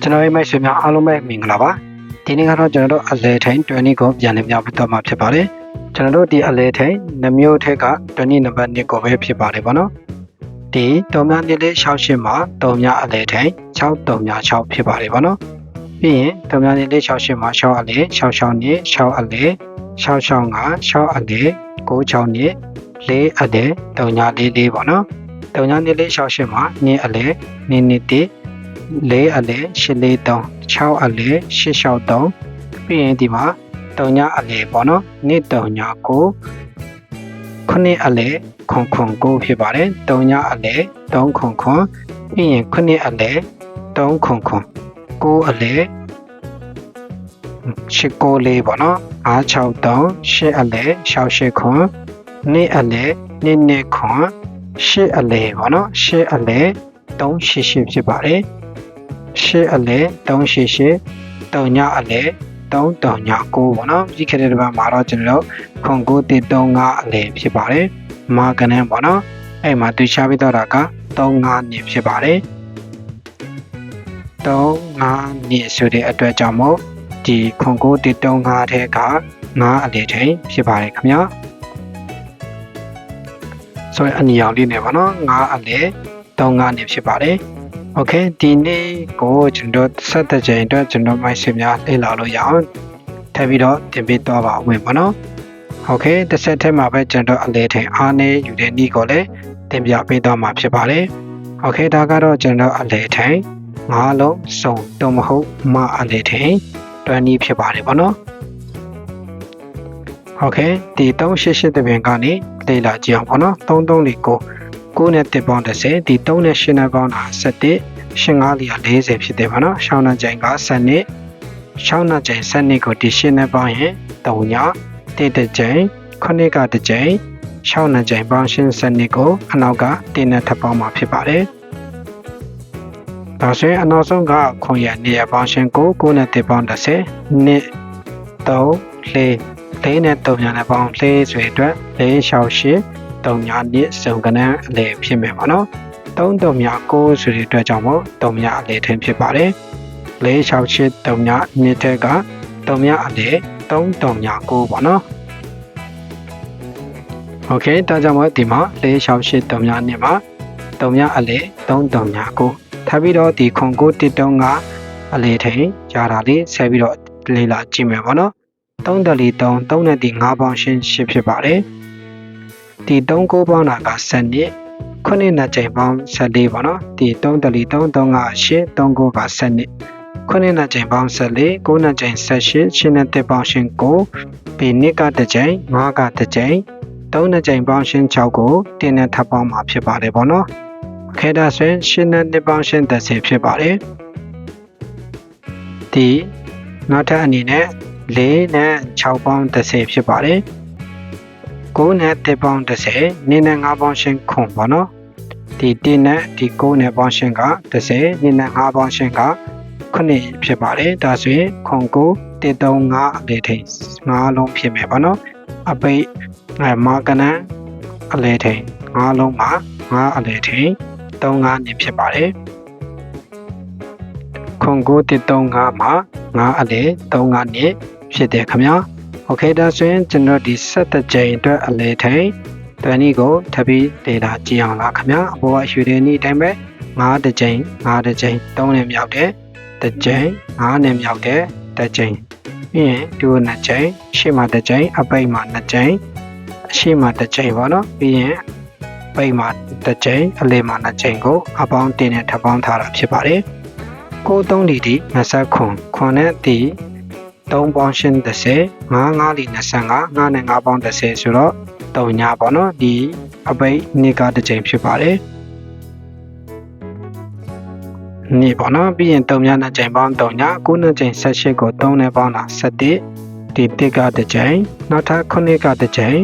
ကျွန်တော်ရဲ့မိတ်ဆွေများအားလုံးပဲမင်္ဂလာပါဒီနေ့ကတော့ကျွန်တော်တို့အလဲထိန်20ကိုပြန်လည်ပြပြတော့မှာဖြစ်ပါတယ်ကျွန်တော်တို့ဒီအလဲထိန်နှမျိုးထက်က20နံပါတ်1ကိုပဲဖြစ်ပါတယ်ဗောနော်ဒီတုံများနေလေး68မှာတုံများအလဲထိန်6တုံများ6ဖြစ်ပါတယ်ဗောနော်ပြီးရင်တုံများနေလေး68မှာ6အလဲ66နေ6အလဲ665 6အလဲ96နေ4အလဲတုံညာလေးလေးဗောနော်တုံညာနေလေး68မှာ2အလဲ2နှစ် တည်း4အလဲ843 6အလဲ863ပြီးရင်ဒီမှာတုံညာအလဲပေါ့နော်နှစ်တုံညာကိုခုနှစ်အလဲခွန်ခွန်ကိုဖြစ်ပါတယ်တုံညာအလဲ3ခွန်ခွန်ပြီးရင်ခုနှစ်အလဲ3ခွန်ခွန်9အလဲ8ကိုလေးပေါ့နော်963 8အလဲ68ခွန်နှစ်အလဲနှစ်နှစ်ခွန်8အလဲပေါ့နော်8အလဲ388ဖြစ်ပါတယ် ရှစ်အလဲ388တုံညအလဲ3တုံည9ပေါ့နော်ဒီခေတ်တစ်ပတ်မှာတော့ကျွန်တော်တို့ခွန်9တိ35အလဲဖြစ်ပါတယ်မာကနန်းပေါ့နော်အဲ့မှာသူရှားပြီးတော့တာက35နှစ်ဖြစ်ပါတယ်35နှစ်ဆိုတဲ့အတွက်ကြောင့်မို့ဒီခွန်9တိ35ထဲက9အလဲထိန်ဖြစ်ပါတယ်ခင်ဗျာဆိုရင်အနီအောင်လေးနေပါနော်9အလဲ35နှစ်ဖြစ်ပါတယ် โอเคဒီနေ့ကိုကျွန်တော်ဆက်တဲ့ချိန်အတွက်ကျွန်တော်မိုက်ဆွေများလေ့လာလို့ရအောင်ထပ်ပြီးတော့တင်ပေးသွားပါဦးပေါ့နော်โอเคတစ်ဆက်ထဲမှာပဲကျွန်တော်အလဲထိန်အားနေယူတဲ့နေ့ကိုလည်းတင်ပြပေးသွားမှာဖြစ်ပါတယ်โอเคဒါကတော့ကျွန်တော်အလဲထိန်ငါးလုံးစုံတော့မဟုတ်မအလဲထိန်20ဖြစ်ပါတယ်ပေါ့နော်โอเคဒီ388တပင်ကနေလေ့လာကြည့်အောင်ပေါ့နော်33လေးကို 9နဲ့1ပေါင်း30ဒီ3နဲ့8နဲ့ပေါင်းတာ17 15လီယာ40ဖြစ်တယ်ပါနော်ရှောင်းနှကြိမ်က7နှစ်ရှောင်းနှကြိမ်7နှစ်ကိုဒီ8နဲ့ပေါင်းရင်3ည1တစ်ကြိမ်9ကတစ်ကြိမ်ရှောင်းနှကြိမ်ပေါင်းရှင်း7နှစ်ကိုအနောက်က1နဲ့ထပ်ပေါင်းမှာဖြစ်ပါတယ်ဒါဆိုရင်အနောက်ဆုံးကခွန်ရနေရပေါင်းရှင်းကို9နဲ့1ပေါင်း30နှစ်3 4 4နဲ့3ညနဲ့ပေါင်း4ဆိုတဲ့အတွက်4ရှောင်း8 တုံညာနစ်စုံကနန်းအလဲဖြစ်မယ်ပေါ့နော်3တုံညာ9ဆိုတဲ့အတွက်ကြောင့်မို့တုံညာအလဲထင်းဖြစ်ပါတယ်468တုံညာနစ်ထက်ကတုံညာအလဲ3တုံညာ9ပေါ့နော်โอเคဒါကြောင့်မို့ဒီမှာ468တုံညာနစ်မှာတုံညာအလဲ3တုံညာ9ထပ်ပြီးတော့ဒီခွန်9တစ်တုံကအလဲထင်းကြာတာလေးဆက်ပြီးတော့လေ့လာကြည့်မယ်ပေါ့နော်3တလီ3 3နဲ့ဒီ5ပေါင်းရှင်း8ဖြစ်ပါတယ် ဒီ3 9ပေါင်းတာက7နှစ်ခုနှစ်နှစ်ကြိမ်ပေါင်း14ပေါ့နော်ဒီ3တလီ3 3က8 3 9က7နှစ်ခုနှစ်နှစ်ကြိမ်ပေါင်း14 9နှစ်ကြိမ်18 8နှစ်တစ်ပေါင်းရှင်9ပြီးနှစ်ကတစ်ကြိမ်5ကတစ်ကြိမ်3နှစ်ကြိမ်ပေါင်းရှင်6ကိုတင်းနဲ့ထပ်ပေါင်းမှာဖြစ်ပါတယ်ပေါ့နော်ခဲဒါဆိုရင်8နှစ်တစ်ပေါင်းရှင်30ဖြစ်ပါတယ်ဒီနောက်ထပ်အနေနဲ့4နဲ့6ပေါင်း30ဖြစ်ပါတယ် 9နဲ့1ပေါင်း30နင်းနဲ့5ပေါင်းရှင်းခွန်ပေါ့နော်ဒီ1နဲ့ဒီ9နဲ့ပေါင်းရှင်းက30နင်းနဲ့5ပေါင်းရှင်းက9ဖြစ်ပါတယ်ဒါဆိုရင်ခွန်9 135အလေထိန်5လုံးဖြစ်မယ်ပေါ့နော်အပိတ်အဲမာကနန်အလေထိန်5လုံးမှာ5အလေထိန်35နေဖြစ်ပါတယ်ခွန်9 135မှာ5အလေ35နေဖြစ်တယ်ခင်ဗျာ Okay ဒါဆိုရင်ကျွန်တော်ဒီဆက်တဲ့ကြိမ်အတွက်အလဲထိုင်တန်ဒီကိုထပ်ပြီးဒေတာကြည့်အောင်လားခင်ဗျာအပေါ်ကရွှေတဲ့နေ့အတိုင်းပဲ9တကြိမ်9တကြိမ်3နဲ့မြောက်တယ်တကြိမ်9နဲ့မြောက်တယ်တကြိမ်ပြီးရင်ဒီကို2ကြိမ်ရှေ့မှာတကြိမ်အပိတ်မှာ2ကြိမ်အရှိမှာတစ်ချိန်ပေါ့နော်ပြီးရင်ပိတ်မှာတစ်ချိန်အလေမှာနှစ်ချိန်ကိုအပေါင်းတင်နဲ့ထပ်ပေါင်းထားတာဖြစ်ပါတယ်ကိုသုံးဒီဒီ29ခွန်နဲ့ဒီ 3ပေါင်းရှင်း30 5 5လီ25 5နဲ့5ပေါင်း30ဆိုတော့3ညာပေါ့နော်ဒီအပိတ်နှစ်ကတစ်ချိန်ဖြစ်ပါတယ်နှစ်ပေါ့နော်ပြီးရင်3ညာနဲ့ချိန်ပေါင်း3ညာ9နဲ့ချိန်18ကို3နဲ့ပေါင်းတာ17ဒီတစ်ကတစ်ချိန်နောက်ထပ်9ကတစ်ချိန်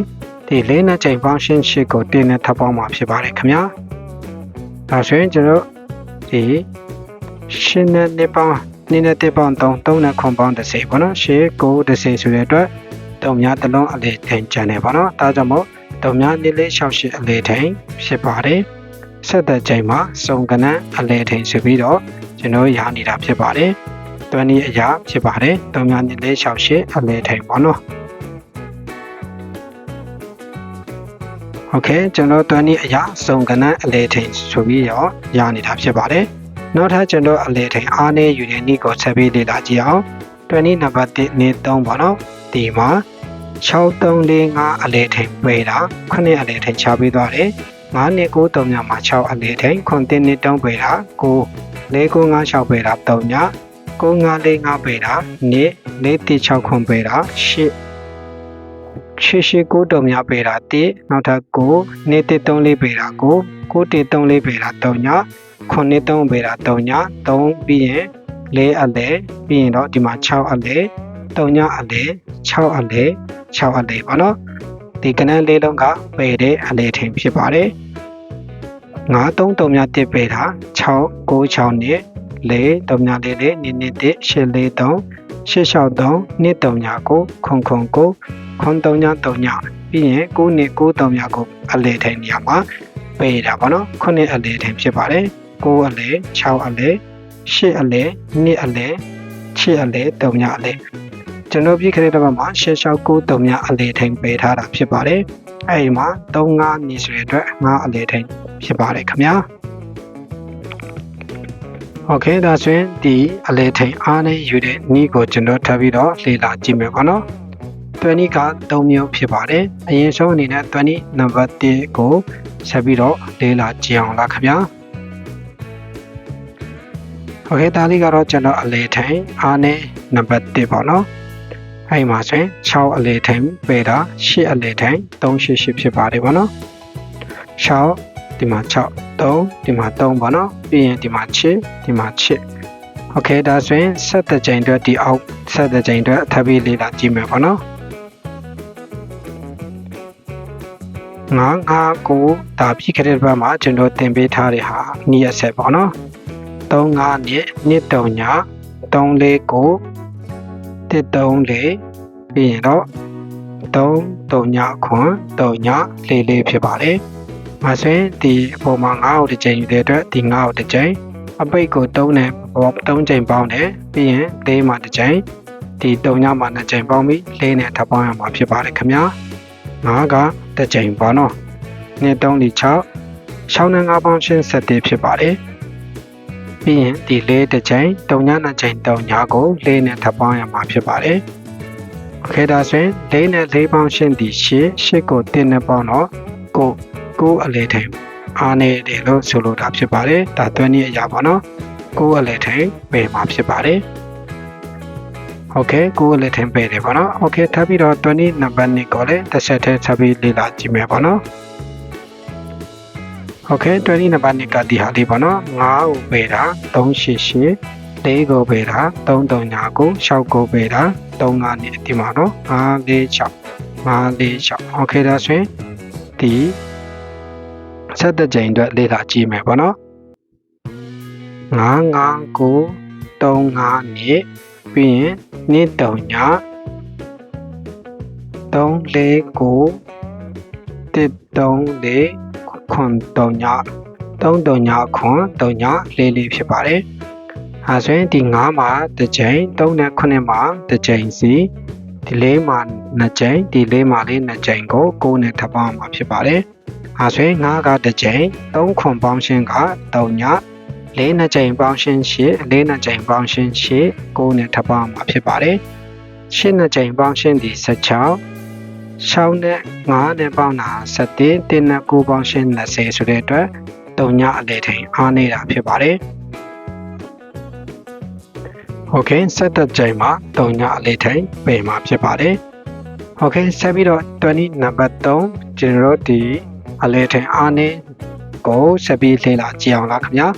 ဒီ4နဲ့ချိန်ပေါင်းရှင်း8ကို1နဲ့ထပ်ပေါင်းမှာဖြစ်ပါတယ်ခင်ဗျာဒါဆိုရင်ကျွန်တော်ဒီရှင်းနဲ့နှစ်ပေါင်း နင်းနဲ့တစ်ပေါင်း3 3နဲ့ခွန်ပေါင်း30ပေါ့နော်ရှေ့9 30ဆိုတဲ့အတွက်တုံများတစ်လုံးအလေထိန်ကျန်တယ်ပေါ့နော်ဒါကြောင့်မို့တုံများလေးလေး68အလေထိန်ဖြစ်ပါတယ်ဆက်တဲ့ချိန်မှာစုံကနန်းအလေထိန်ဆိုပြီးတော့ ကျွန်တော်ရနေတာဖြစ်ပါတယ်တွန်းဤအရာဖြစ်ပါတယ်3ညနေလေး68အလဲထိန်ပေါ့နော်โอเคကျွန်တော်တွန်းဤအရာစုံကနန်းအလဲထိန်ဆိုပြီးရောရနေတာဖြစ်ပါတယ် နောက်ထပ်ကျွန်တော်အလဲထိန်အားနေယူတဲ့နေ့ကိုဆက်ပြီးလေ့လာကြည့်အောင်တွန်းဤနံပါတ်1နေ့3ပေါ့နော်ဒီမှာ6345အလဲထိန်ပေးတာ9အလဲထိန်ချပေးသွားတယ်9နှစ်9 3ညမှာ6အလဲထိန်9တင်းနှစ်တုံးပေးတာ9 4956ပေးတာ3ည9545ပေးတာနှစ်416ခွန်ပေးတာ8 88တုံများပေးတာ1နောက်ထပ်9နှစ်34ပေးတာ9 9134ပေးတာ3ည 93ပေးတာ3ည3ပြီးရင်4အလဲပြီးရင်တော့ဒီမှာ6အလဲ3ညအလဲ6အလဲ6အလဲပေါ့နော်ဒီကနန်းလေးလုံးကပယ်တဲ့အလဲထင်ဖြစ်ပါတယ်9 3တုံများတစ်ပေးတာ6 9 6နှစ်လေးတုံညာလေးလေးနင်းနင်းတစ်ရှစ်လေးတုံရှစ်လျှောက်တုံနှစ်တုံညာကိုခွန်ခွန်ကိုခွန်တုံညာတုံညာပြီးရင်ကိုနှစ်ကိုတုံညာကိုအလဲထိုင်နေရာမှာပေးတာပေါ့နော်ခုနှစ်အလဲထိုင်ဖြစ်ပါတယ် ကိုအလဲ6အလဲရှစ်အလဲနှစ်အလဲရှစ်အလဲတုံညာအလဲကျွန်တော်ပြခရတဲ့ဘက်မှာရှစ်လျှောက်ကိုတုံညာအလဲထိုင်ပေးထားတာဖြစ်ပါတယ်အဲဒီမှာ3 5နေဆိုရတဲ့5အလဲထိုင်ဖြစ်ပါတယ်ခင်ဗျာโอเคဒါဆိုရင်ဒီအလဲထိန်အားနဲ့ယူတဲ့နီးကိုကျွန်တော်ထပ်ပြီးတော့လေ့လာကြည့်မယ်ပေါ့နော်20က3မျိုးဖြစ်ပါတယ်အရင်ဆုံးအနေနဲ့20နံပါတ်1ကိုဆက်ပြီးတော့လေ့လာကြည့်အောင်လားခင်ဗျာ โอเคဒါလေးကတော့ကျွန်တော်အလဲထိန်အားနဲ့နံပါတ်1ပေါ့နော်အဲ့မှာဆိုရင်6အလဲထိန်ပေတာ8အလဲထိန်388ဖြစ်ပါတယ်ပေါ့နော်6ဒီမှာ6 3ဒီမှာ3ပေါ့နော်ပြီးရင်ဒီမှာ6ဒီမှာ6โอเคဒါဆိုရင်ဆက်တဲ့ချိန်အတွက်ဒီအောက်ဆက်တဲ့ချိန်အတွက်ထပ်ပြီးလေ့လာကြည့်မယ်ပေါ့နော်ငါငါကိုဒါပြီးခဲ့တဲ့ဘက်မှာကျွန်တော်သင်ပေးထားတဲ့ဟာနီးရဆက်ပေါ့နော် 3 5နှစ်နှစ်တုံညာ3 4 9 1 3 4ပြီးရင်တော့3 3ညခွန်3ညလေးလေးဖြစ်ပါတယ်။မဆွေဒီအပေါ်မှာ9အောက်တစ်ချိန်ယူတဲ့အတွက်ဒီ9အောက်တစ်ချိန်အပိတ်ကို3နဲ့ပေါ်3ချိန်ပေါင်းတယ်ပြီးရင်၄မှာတစ်ချိန်ဒီ3ညမှာ2ချိန်ပေါင်းပြီး၄နဲ့ထပ်ပေါင်းရမှာဖြစ်ပါတယ်ခင်ဗျာ။9ကတစ်ချိန်ပေါ့နော်။နှစ်3ဒီ6 6နဲ့9ပေါင်းရှင်း7ဖြစ်ပါတယ်။ ပြီးရင်ဒီ၄တစ်ချိန်3ည2ချိန်3ညကို၄နဲ့ထပ်ပေါင်းရမှာဖြစ်ပါတယ်။ခဲတာဆိုရင်၄နဲ့၄ပေါင်းရှင်းဒီ၈၈ကို1နဲ့ပေါင်းတော့ကိုကိုအလဲထိန်အားနေတယ်လို့ဆိုလိုတာဖြစ်ပါတယ်ဒါသွင်းနည်းအရာပါနော်ကိုအလဲထိန်ပယ်မှာဖြစ်ပါတယ်โอเคကိုအလဲထိန်ပယ်တယ်ပါနော်โอเคထပ်ပြီးတော့20နံပါတ်2ကိုလည်းတစ်ဆက်တည်းထပ်ပြီးလေ့လာကြည့်မယ်ပါနော် โอเค20နံပါတ်2ကဒီဟာလေးပါနော်9ကိုပယ်တာ388လေးကိုပယ်တာ339ကို6ကိုပယ်တာ35နဲ့ဒီမှာနော်546 546โอเคဒါဆိုရင်ဒီဆက်တဲ့ချိန်အတွက်လေ့လာကြည့်မယ်ပေါ့နော်959 35နှစ်ပြီးရင်နှစ်တုံည349 134 ခွန်တုံည3တုံညခွန်တုံညလေးလေးဖြစ်ပါတယ်အဲဆိုရင်ဒီ9မှာတစ်ချိန်3နဲ့9မှာတစ်ချိန်စီဒီလေးမှာ2ချိန်ဒီလေးမှာလေး2ချိန်ကို9နဲ့ထပ်ပေါင်းမှာဖြစ်ပါတယ်။အားဆိုရင်9ကတစ်ချိန်3ခွန်ပေါင်းရှင်းက3ည၄နှစ်ချိန်ပေါင်းရှင်း8၄နှစ်ချိန်ပေါင်းရှင်း8 9နဲ့ထပ်ပေါင်းမှာဖြစ်ပါတယ်။8နှစ်ချိန်ပေါင်းရှင်းဒီ16 6နဲ့9နဲ့ပေါင်းတာ17 1နဲ့9ပေါင်းရှင်း20ဆိုတဲ့အတွက်3ညအလေထိန်အားနေတာဖြစ်ပါတယ်။ Okay ဆက်တဲ့ချိန်မှာ3ညအလေထိန်ပယ်မှာဖြစ်ပါတယ်။ Okay ဆက်ပြီးတော့20နံပါတ်3ကျွန်တော်တို့ဒီအလဲထင်အားနေကိုဆက်ပြီးလေ့လာကြည့်အောင်လားခင်ဗျာ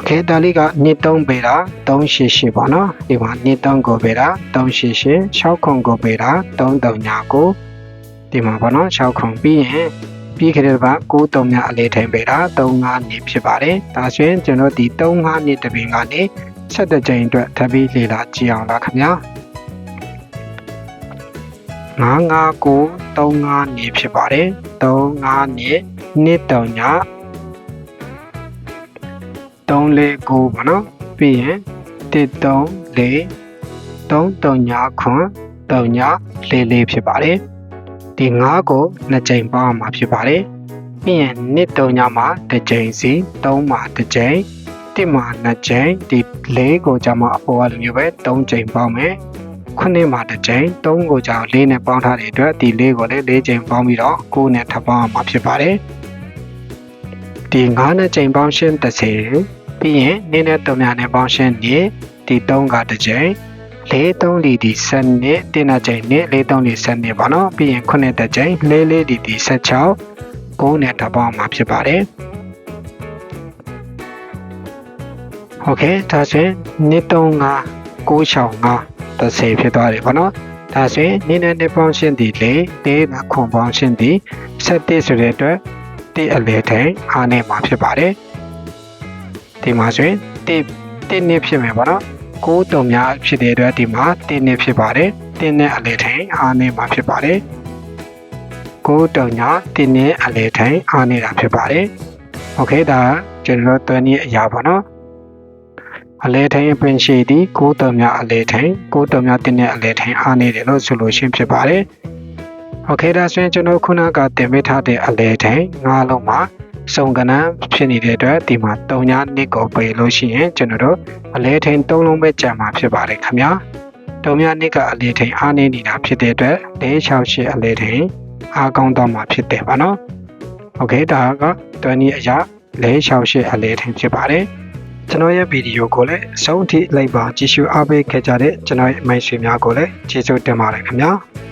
โอเคဒါလေးကနှစ်3ပေတာ388ပေါ့နော်ဒီမှာနှစ်3ကိုပေတာ388 6ခွန်ကိုပေတာ33ညာကိုဒီမှာပေါ့နော်6ခွန်ပြီးရင်ပြီးခဲ့တဲ့ဘက်93ညအလေးထိန်ပေတာ35နှစ်ဖြစ်ပါတယ်ဒါဆိုရင်ကျွန်တော်ဒီ35နှစ်တပင်ကနေဆက်တဲ့ချိန်အတွက်ထပ်ပြီးလေ့လာကြည့်အောင်လားခင်ဗျာ959 35နေဖြစ်ပါတယ်35နေနှစ်တုံည 3 4 9ပေါ့နော်ပြီးရင်1 3 4 3 3ညာခွန်3ညာ4 4ဖြစ်ပါတယ်ဒီ9ကို2ကြိမ်ပေါင်းမှာဖြစ်ပါတယ်ပြီးရင်1 3ညာမှာတစ်ကြိမ်စီ3မှာတစ်ကြိမ်1မှာ2ကြိမ်ဒီ4ကိုကြာမှအပေါ်ကလိုမျိုးပဲ3ကြိမ်ပေါင်းမယ်ခုနှစ်မှာတစ်ကြိမ်3ကိုကြာ4နဲ့ပေါင်းထားတဲ့အတွက်ဒီ4ကိုလည်း4ကြိမ်ပေါင်းပြီးတော့9နဲ့ထပ်ပေါင်းမှာဖြစ်ပါတယ်ဒီ9နဲ့ကြိမ်ပေါင်းရှင်း30 ပြီးရင်နင်းနဲ့တုံများနဲ့ပေါင်းရှင်းနေဒီ3ကတစ်ကြိမ်လေးသုံးလီဒီဆက်နှစ်တင်းနာကြိမ်နဲ့လေးသုံးလီဆက်နှစ်ပေါ့နော်ပြီးရင်ခုနှစ်တကြိမ်လေးလေးဒီဒီ16ကိုနဲ့တပေါင်းမှာဖြစ်ပါတယ်ဟုတ်ကဲ့ဒါဆိုရင်နှစ်သုံးက965 30ဖြစ်သွားတယ်ပေါ့နော်ဒါဆိုရင်နင်းနဲ့နှစ်ပေါင်းရှင်းဒီလေးလေးကခွန်ပေါင်းရှင်းဒီ7ဆိုတဲ့အတွက်တိအလေထိုင်အားနဲ့မှာဖြစ်ပါတယ် ဒီမှာဆိုရင်တိတိနှစ်ဖြစ်မယ်ပေါ့နော်ကိုးတုံများဖြစ်တဲ့အတွက်ဒီမှာတိနှစ်ဖြစ်ပါတယ်တိနဲ့အလေထိန်အားနေမှာဖြစ်ပါတယ်ကိုးတုံညာတိနဲ့အလေထိန်အားနေတာဖြစ်ပါတယ်โอเคဒါကျွန်တော်တို့တွန်းနည်းအရာပေါ့နော် အလဲထိုင်ပင်ရှိသည်ကိုးတော်များအလဲထိုင်ကိုးတော်များတင်းတဲ့အလဲထိုင်အားနေတယ်လို့ဆိုလို့ရှင်းဖြစ်ပါတယ်။โอเคဒါဆိုရင်ကျွန်တော်ခုနကတင်ပေးထားတဲ့အလဲထိုင်ငါးလုံးမှာ စုံကဏန်းဖြစ်နေတဲ့အတွက်ဒီမှာ၃ညနှစ်ကိုပေးလို့ရှိရင်ကျွန်တော်တို့အလဲထိန်၃လုံးပဲကြံမှာဖြစ်ပါတယ်ခင်ဗျာ။၃ညနှစ်ကအလဲထိန်အားနေနေတာဖြစ်တဲ့အတွက်ဒင်း၆ရှစ်အလဲထိန်အားကောင်းတော့မှာဖြစ်တယ်ပါနော်။ Okay ဒါက20အရာလဲ၆ရှစ်အလဲထိန်ဖြစ်ပါတယ်။ကျွန်တော်ရဲ့ဗီဒီယိုကိုလည်းအဆုံးထိလိုက်ပါကြည့်ရှုအားပေးခဲ့ကြတဲ့ကျွန်တော်ရဲ့အမိတ်ဆွေများကိုလည်းကျေးဇူးတင်ပါတယ်ခင်ဗျာ။